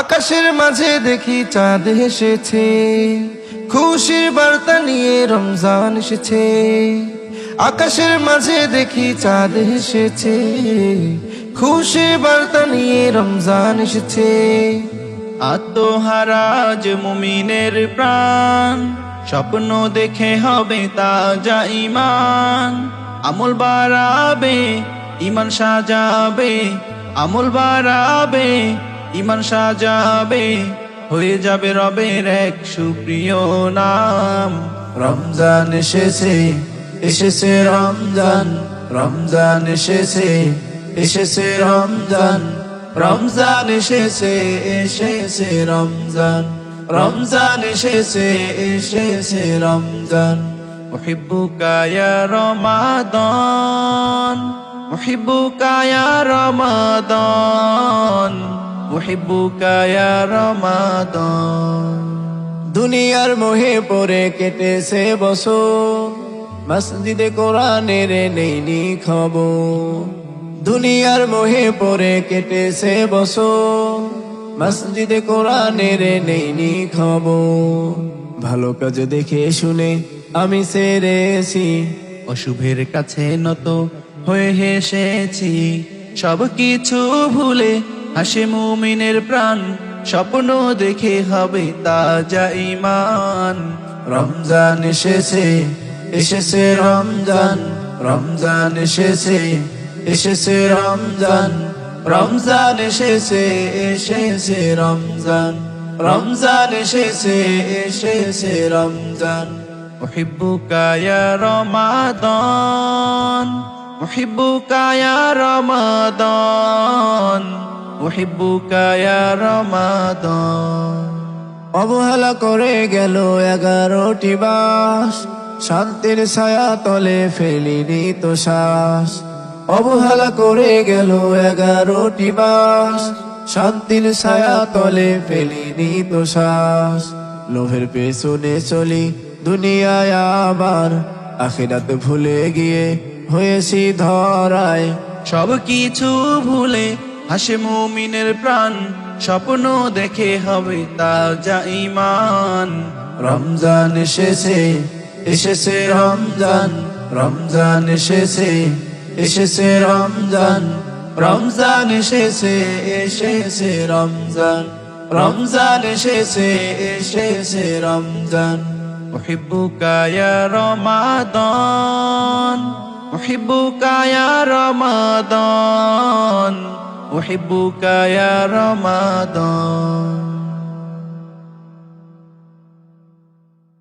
আকাশের মাঝে দেখি চাঁদ এসেছে। খুশির বার্তা নিয়ে রমজান এসেছে। আকাশের মাঝে দেখি চাঁদ এসেছে। খুশির বার্তা নিয়ে রমজান এসেছে। আত্মহারাজ মুমিনের প্রাণ, স্বপ্ন দেখে হবে তাজা ইমান আমল বাড়াবে ইমান সাজাবে, আমল বাড়াবে ইমান সাজাবে হয়ে যাবে রবের এক সুপ্রিয় নাম রমজান এসেছে এসেছে রমজান রমজান এসেছে এসেছে রমজান রমজান এসেছে এসেছে রমজান রমজান এসেছে এসেছে রমজান أحبك يا رمضان أحبك يا رمضان উহিব্বুকা ইয়া রমাদান। দুনিয়ার মোহে পড়ে কেটেছে বসো মসজিদে কোরআনের নেইনি খবর। দুনিয়ার মোহে পড়ে কেটেছে বসো মসজিদে কোরআনের নেইনি খবর। ভালো কাজ দেখে শুনে আমি সেরেছি। অশুভের কাছে নত হয়ে হেসেছি। সব কিছু ভুলে হাসে মুমিনের প্রাণ স্বপ্ন দেখে হবে তাজা ইমান রমজান এসেছে এসেছে রমজান রমজান এসেছে এসেছে রমজান রমজান এসেছে এসেছে রমজান রমজান এসেছে এসেছে রমজান أحبك يا رمضان أحبك يا رمضان উহিব্বুকা ইয়া অবহেলা করে গেল এগারোটি বাস। শান্তির ছায়া তলে ফেলিনি তো শ্বাস। অবহেলা করে গেল এগারোটি বাস। শান্তির ছায়া তলে ফেলিনি তো শ্বাস। লোভের পেছনে চলি দুনিয়ায় আবার। আখিরাত ভুলে গিয়ে হয়েছি ধরায়। সব কিছু ভুলে হাসে মুমিনের প্রাণ স্বপ্ন দেখে হবে তাজা ইমান রমজান এসেছে এসেছে রমজান রমজান এসেছে এসেছে রমজান রমজান এসেছে এসেছে রমজান রমজান এসেছে এসেছে রমজান أحبك يا رمضان أحبك يا رمضان أحبك يا رمضان